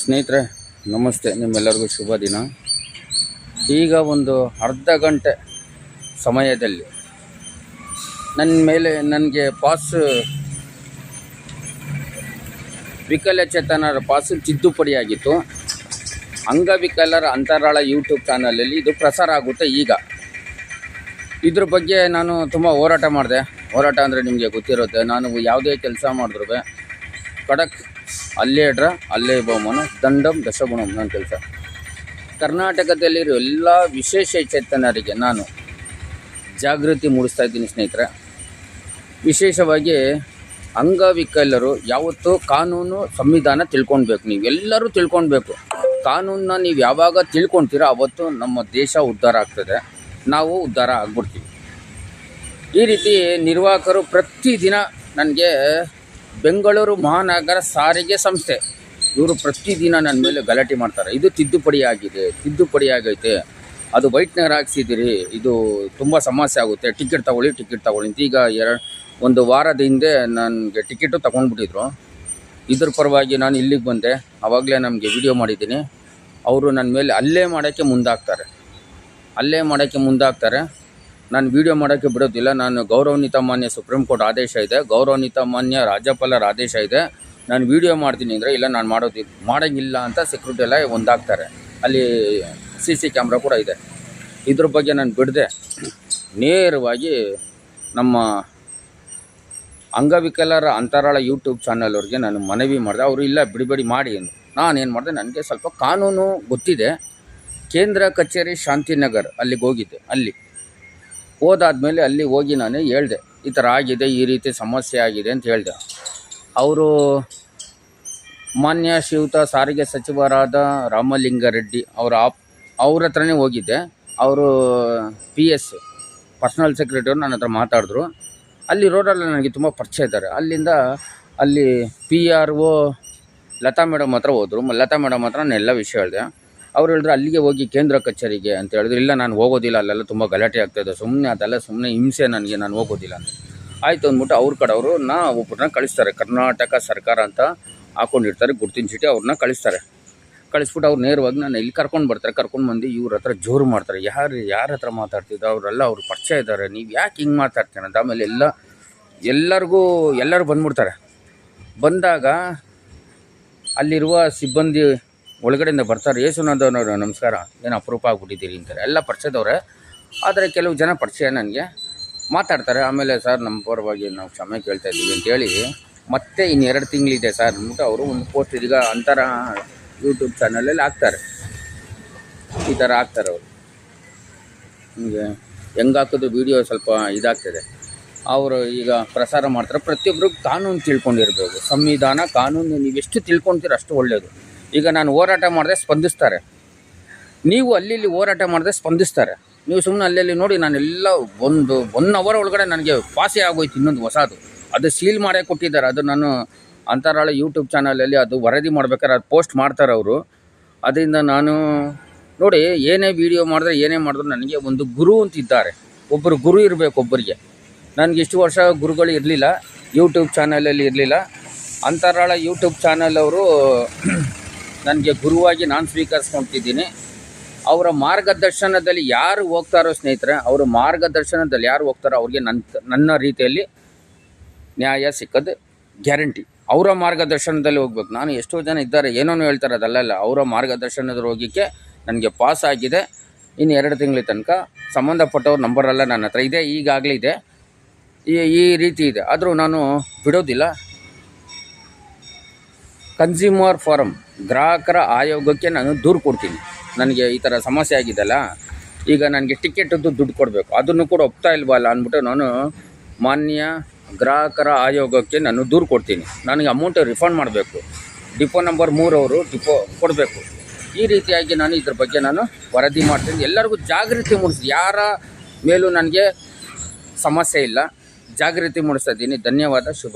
ಸ್ನೇಹಿತರೆ, ನಮಸ್ತೆ. ನಿಮ್ಮೆಲ್ಲರಿಗೂ ಶುಭ ದಿನ. ಈಗ ಒಂದು ಅರ್ಧ ಗಂಟೆ ಸಮಯದಲ್ಲಿ ನನ್ನ ಮೇಲೆ ನನಗೆ ಪಾಸ್ ವಿಕಲಚೇತನರ ಪಾಸು ತಿದ್ದುಪಡಿಯಾಗಿತ್ತು ಅಂಗವಿಕಲರ ಅಂತರಾಳ ಯೂಟ್ಯೂಬ್ ಚಾನಲಲ್ಲಿ ಇದು ಪ್ರಸಾರ ಆಗುತ್ತೆ ಈಗ. ಇದ್ರ ಬಗ್ಗೆ ನಾನು ತುಂಬ ಹೋರಾಟ ಮಾಡಿದೆ. ಹೋರಾಟ ಅಂದರೆ ನಿಮಗೆ ಗೊತ್ತಿರುತ್ತೆ. ನಾನು ಯಾವುದೇ ಕೆಲಸ ಮಾಡಿದ್ರು ಖಡಕ್ ಅಲ್ಲೇ ಇಡ್ರ ಅಲ್ಲೇ ಬಹುಮಾನ, ದಂಡಂ ದಶಗುಣಂ ನನ್ನ ಕೆಲಸ. ಕರ್ನಾಟಕದಲ್ಲಿರೋ ಎಲ್ಲ ವಿಶೇಷ ಚೇತನರಿಗೆ ನಾನು ಜಾಗೃತಿ ಮೂಡಿಸ್ತಾ ಇದ್ದೀನಿ ಸ್ನೇಹಿತರೆ. ವಿಶೇಷವಾಗಿ ಅಂಗವಿಕಲರು ಯಾವತ್ತೂ ಕಾನೂನು ಸಂವಿಧಾನ ತಿಳ್ಕೊಳ್ಬೇಕು ನೀವು ಎಲ್ಲರೂ ತಿಳ್ಕೊಳ್ಬೇಕು ಕಾನೂನನ್ನ ನೀವು ಯಾವಾಗ ತಿಳ್ಕೊಳ್ತೀರೋ ಅವತ್ತು ನಮ್ಮ ದೇಶ ಉದ್ಧಾರ ಆಗ್ತದೆ. ನಾವು ಉದ್ಧಾರ ಆಗ್ಬಿಡ್ತೀವಿ. ಈ ರೀತಿ ನಿರ್ವಾಹಕರು ಪ್ರತಿದಿನ ನನಗೆ ಬೆಂಗಳೂರು ಮಹಾನಗರ ಸಾರಿಗೆ ಸಂಸ್ಥೆ. ಇವರು ಪ್ರತಿದಿನ ನನ್ನ ಮೇಲೆ ಗಲಾಟೆ ಮಾಡ್ತಾರೆ. ಇದು ತಿದ್ದುಪಡಿ ಆಗಿದೆ, ತಿದ್ದುಪಡಿ ಆಗೈತೆ. ಅದು ವೈಟ್ನರ್ ಹಾಕ್ಸಿದ್ದೀರಿ, ಇದು ತುಂಬ ಸಮಸ್ಯೆ ಆಗುತ್ತೆ. ಟಿಕೆಟ್ ತಗೊಳ್ಳಿ ಟಿಕೆಟ್ ತಗೊಳ್ಳಿ ಅಂತ ಈಗ ಎರಡು ಒಂದು ವಾರದ ಹಿಂದೆ ನನಗೆ ಟಿಕೆಟು ತಗೊಂಡ್ಬಿಟ್ಟಿದ್ರು. ಇದ್ರ ಪರವಾಗಿ ನಾನು ಇಲ್ಲಿಗೆ ಬಂದೆ. ಆವಾಗಲೇ ನಮಗೆ ವಿಡಿಯೋ ಮಾಡಿದ್ದೀನಿ. ಅವರು ನನ್ನ ಮೇಲೆ ಅಲ್ಲೇ ಮಾಡೋಕ್ಕೆ ಮುಂದಾಗ್ತಾರೆ. ಅಲ್ಲೇ ಮಾಡೋಕ್ಕೆ ಮುಂದಾಗ್ತಾರೆ. ನಾನು ವಿಡಿಯೋ ಮಾಡೋಕ್ಕೆ ಬಿಡೋದಿಲ್ಲ. ನಾನು ಗೌರವನಿತ ಮಾನ್ಯ ಸುಪ್ರೀಂ ಕೋರ್ಟ್ ಆದೇಶ ಇದೆ. ಗೌರವನಿತ ಮಾನ್ಯ ರಾಜ್ಯಪಾಲರ ಆದೇಶ ಇದೆ. ನಾನು ವಿಡಿಯೋ ಮಾಡ್ತೀನಿ ಅಂದರೆ, ಇಲ್ಲ, ನಾನು ಮಾಡೋದಿ, ಮಾಡೋಂಗಿಲ್ಲ ಅಂತ ಸೆಕ್ಯೂರಿಟಿ ಎಲ್ಲ ಒಂದಾಗ್ತಾರೆ. ಅಲ್ಲಿ ಸಿ ಸಿ ಕ್ಯಾಮ್ರಾ ಕೂಡ ಇದೆ. ಇದ್ರ ಬಗ್ಗೆ ನಾನು ಬಿಡದೆ. ನೇರವಾಗಿ ನಮ್ಮ ಅಂಗವಿಕಲರ ಅಂತರಾಳ ಯೂಟ್ಯೂಬ್ ಚಾನಲ್ ಅವ್ರಿಗೆ ನಾನು ಮನವಿ ಮಾಡಿದೆ. ಅವರು, ಇಲ್ಲ ಬಿಡಿಬೇಡಿ ಮಾಡಿ ಎಂದು. ನಾನೇನು ಮಾಡಿದೆ, ನನಗೆ ಸ್ವಲ್ಪ ಕಾನೂನು ಗೊತ್ತಿದೆ. ಕೇಂದ್ರ ಕಚೇರಿ ಶಾಂತಿನಗರ್ ಅಲ್ಲಿಗೆ ಹೋಗಿದ್ದೆ. ಅಲ್ಲಿ. ಹೋದಾದ್ಮೇಲೆ ಅಲ್ಲಿ ಹೋಗಿ ನಾನು ಹೇಳಿದೆ, ಈ ಥರ ಆಗಿದೆ, ಈ ರೀತಿ ಸಮಸ್ಯೆ ಆಗಿದೆ ಅಂತ ಹೇಳಿದೆ. ಅವರು ಮಾನ್ಯ ಶ್ರೀಯುತ ಸಾರಿಗೆ ಸಚಿವರಾದ ರಾಮಲಿಂಗಾರೆಡ್ಡಿ ಅವರ ಆಪ್, ಅವ್ರ ಹತ್ರನೇ ಹೋಗಿದ್ದೆ. ಅವರು ಪಿ ಎಸ್ ಪರ್ಸ್ನಲ್ ಸೆಕ್ರೆಟರಿ ನನ್ನ ಹತ್ರ ಮಾತಾಡಿದ್ರು. ಅಲ್ಲಿ ರೋಡಲ್ಲಿ ನನಗೆ ತುಂಬ ಪರಿಚಯ ಇದ್ದಾರೆ. ಅಲ್ಲಿಂದ ಅಲ್ಲಿ P R O Lata madam ಹತ್ರ ಹೋದರು. ಲತಾ ಮೇಡಮ್ ಹತ್ರ ನಾನು ಎಲ್ಲ ವಿಷಯ ಹೇಳಿದೆ. ಅವ್ರು ಹೇಳಿದ್ರು, ಅಲ್ಲಿಗೆ ಹೋಗಿ ಕೇಂದ್ರ ಕಚೇರಿಗೆ ಅಂತ ಹೇಳಿದ್ರು. ಇಲ್ಲ, ನಾನು ಹೋಗೋದಿಲ್ಲ, ಅಲ್ಲೆಲ್ಲ ತುಂಬ ಗಲಾಟೆ ಆಗ್ತಾಯಿದೆ ಸುಮ್ಮನೆ ಅದೆಲ್ಲ ಸುಮ್ಮನೆ ಹಿಂಸೆ ನನಗೆ, ನಾನು ಹೋಗೋದಿಲ್ಲ ಅಂತ. ಆಯಿತು ಅಂದ್ಬಿಟ್ಟು ಅವ್ರ ಕಡೆಯವರು ನಾ ಒಬ್ಬರನ್ನ ಕಳಿಸ್ತಾರೆ. ಕರ್ನಾಟಕ ಸರ್ಕಾರ ಅಂತ ಹಾಕೊಂಡಿರ್ತಾರೆ, ಗುರ್ತಿನ ಚೀಟಿ ಅವ್ರನ್ನ ಕಳಿಸ್ತಾರೆ. ಕಳಿಸ್ಬಿಟ್ಟು ಅವ್ರು ನೇರವಾಗಿ ನಾನು ಇಲ್ಲಿ ಕರ್ಕೊಂಡು ಬರ್ತಾರೆ. ಕರ್ಕೊಂಡು ಬಂದು ಇವ್ರ ಹತ್ರ ಜೋರು ಮಾಡ್ತಾರೆ. ಯಾರು, ಯಾರ ಹತ್ರ ಮಾತಾಡ್ತಿದ್ರು ಅವರೆಲ್ಲ ಅವ್ರು ಪರಿಚಯ ಇದ್ದಾರೆ. ನೀವು ಯಾಕೆ ಹಿಂಗೆ ಮಾತಾಡ್ತೀನಿ ಅಂತ. ಆಮೇಲೆ ಎಲ್ಲ, ಎಲ್ಲರಿಗೂ, ಎಲ್ಲರೂ ಬಂದ್ಬಿಡ್ತಾರೆ. ಬಂದಾಗ ಅಲ್ಲಿರುವ ಸಿಬ್ಬಂದಿ ಒಳಗಡೆಯಿಂದ ಬರ್ತಾರೆ ಯೇಸುನಾಥವ್ರವ್ರು ನಮಸ್ಕಾರ. ಏನು ಅಪರೂಪ ಆಗಿಬಿಟ್ಟಿದ್ದೀರಿ ಅಂತಾರೆ. ಎಲ್ಲ ಪರಿಚಯದವ್ರೆ. ಆದರೆ ಕೆಲವು ಜನ ಪರಿಚಯ ನನಗೆ ಮಾತಾಡ್ತಾರೆ. ಆಮೇಲೆ ಸರ್, ನಮ್ಮ ಪರವಾಗಿ ನಾವು ಕ್ಷಮೆ ಕೇಳ್ತಾ ಇದ್ದೀವಿ ಅಂತೇಳಿ ಮತ್ತೆ ಇನ್ನೆರಡು ತಿಂಗಳಿದೆ ಸರ್ ಅಂದ್ಬಿಟ್ಟು ಅವರು ಒಂದು ಪೋಸ್ಟ್ ಇದೀಗ ಅಂತರ ಯೂಟ್ಯೂಬ್ ಚಾನಲಲ್ಲಿ ಹಾಕ್ತಾರೆ. ಈ ಥರ ಹಾಕ್ತಾರೆ ಅವರು. ನಿಮಗೆ ಹೆಂಗೆ ಹಾಕೋದು ವೀಡಿಯೋ ಸ್ವಲ್ಪ ಇದಾಗ್ತದೆ. ಅವರು ಈಗ ಪ್ರಸಾರ ಮಾಡ್ತಾರೆ. ಪ್ರತಿಯೊಬ್ಬರು ಕಾನೂನು ತಿಳ್ಕೊಂಡಿರಬೇಕು ಸಂವಿಧಾನ, ಕಾನೂನು ನೀವೆಷ್ಟು ತಿಳ್ಕೊತೀರ ಅಷ್ಟು ಒಳ್ಳೆಯದು ಈಗ ನಾನು ಹೋರಾಟ ಮಾಡಿದೆ ಸ್ಪಂದಿಸ್ತಾರೆ. ನೀವು ಅಲ್ಲಿ ಹೋರಾಟ ಮಾಡಿದೆ ಸ್ಪಂದಿಸ್ತಾರೆ. ನೀವು ಸುಮ್ಮನೆ ಅಲ್ಲಲ್ಲಿ ನೋಡಿ ನಾನೆಲ್ಲ ಒಂದು ಒನ್ ಅವರ್ ಒಳಗಡೆ ನನಗೆ ಪಾಸೆ ಆಗೋಯ್ತು ಇನ್ನೊಂದು ಹೊಸದು. ಅದು ಸೀಲ್ ಮಾಡೇ ಕೊಟ್ಟಿದ್ದಾರೆ. ಅದು ನಾನು ಅಂತರಾಳ ಯೂಟ್ಯೂಬ್ ಚಾನಲಲ್ಲಿ ಅದು ವರದಿ ಮಾಡ್ಬೇಕಾದ್ರೆ ಅದು ಪೋಸ್ಟ್ ಮಾಡ್ತಾರೆ ಅವರು. ಅದರಿಂದ ನಾನು ನೋಡಿ ಏನೇ ವಿಡಿಯೋ ಮಾಡಿದ್ರೆ ಏನೇ ಮಾಡಿದ್ರು ನನಗೆ ಒಂದು ಗುರು ಅಂತಿದ್ದಾರೆ. ಒಬ್ಬರು ಗುರು ಇರಬೇಕು ಒಬ್ಬರಿಗೆ ನನಗೆ ಇಷ್ಟು ವರ್ಷ ಗುರುಗಳು ಇರಲಿಲ್ಲ. ಯೂಟ್ಯೂಬ್ ಚಾನಲಲ್ಲಿ ಇರಲಿಲ್ಲ. ಅಂತರಾಳ ಯೂಟ್ಯೂಬ್ ಚಾನಲ್ ಅವರು ನನಗೆ ಗುರುವಾಗಿ ನಾನು ಸ್ವೀಕರಿಸ್ಕೊಳ್ತಿದ್ದೀನಿ ಅವರ ಮಾರ್ಗದರ್ಶನದಲ್ಲಿ ಯಾರು ಹೋಗ್ತಾರೋ ಸ್ನೇಹಿತರೆ, ಅವರ ಮಾರ್ಗದರ್ಶನದಲ್ಲಿ ಯಾರು ಹೋಗ್ತಾರೋ ಅವ್ರಿಗೆ ನನ್ನ ನನ್ನ ರೀತಿಯಲ್ಲಿ ನ್ಯಾಯ ಸಿಕ್ಕದು ಗ್ಯಾರಂಟಿ. ಅವರ ಮಾರ್ಗದರ್ಶನದಲ್ಲಿ ಹೋಗ್ಬೇಕು. ನಾನು ಎಷ್ಟೋ ಜನ ಇದ್ದಾರೆ ಏನೋ ಹೇಳ್ತಾರೆ ಅದಲ್ಲ ಅವರ ಮಾರ್ಗದರ್ಶನದ ಹೋಗಿಕ್ಕೆ ನನಗೆ ಪಾಸ್ ಆಗಿದೆ. ಇನ್ನು ಎರಡು ತಿಂಗಳ ತನಕ ಸಂಬಂಧಪಟ್ಟವ್ರ ನಂಬರೆಲ್ಲ ನನ್ನ ಹತ್ರ. ಇದೆ, ಈಗಾಗಲೇ ಇದೆ. ಈ ಈ ರೀತಿ ಇದೆ. ಆದರೂ ನಾನು ಬಿಡೋದಿಲ್ಲ. ಕನ್ಸ್ಯೂಮರ್ ಫಾರಮ್ ಗ್ರಾಹಕರ ಆಯೋಗಕ್ಕೆ ನಾನು ದೂರು ಕೊಡ್ತೀನಿ. ನನಗೆ ಈ ಥರ ಸಮಸ್ಯೆ ಆಗಿದೆಲ್ಲ ಈಗ ನನಗೆ ಟಿಕೆಟದ್ದು ದುಡ್ಡು ಕೊಡಬೇಕು. ಅದನ್ನು ಕೂಡ ಒಪ್ತಾ ಇಲ್ವಲ್ಲ ಅಂದ್ಬಿಟ್ಟು ನಾನು ಮಾನ್ಯ ಗ್ರಾಹಕರ ಆಯೋಗಕ್ಕೆ ನಾನು ದೂರು ಕೊಡ್ತೀನಿ. ನನಗೆ ಅಮೌಂಟ್ ರಿಫಂಡ್ ಮಾಡಬೇಕು. ಡಿಪೋ ನಂಬರ್ ಮೂರವರು ಡಿಪೋ ಕೊಡಬೇಕು. ಈ ರೀತಿಯಾಗಿ ನಾನು ಇದ್ರ ಬಗ್ಗೆ ನಾನು ವರದಿ ಮಾಡ್ತೀನಿ. ಎಲ್ಲರಿಗೂ ಜಾಗೃತಿ ಮೂಡಿಸಿ ಯಾರ ಮೇಲೂ ನನಗೆ ಸಮಸ್ಯೆ ಇಲ್ಲ. ಜಾಗೃತಿ ಮೂಡಿಸ್ತಾ ಇದ್ದೀನಿ. ಧನ್ಯವಾದ. ಶುಭ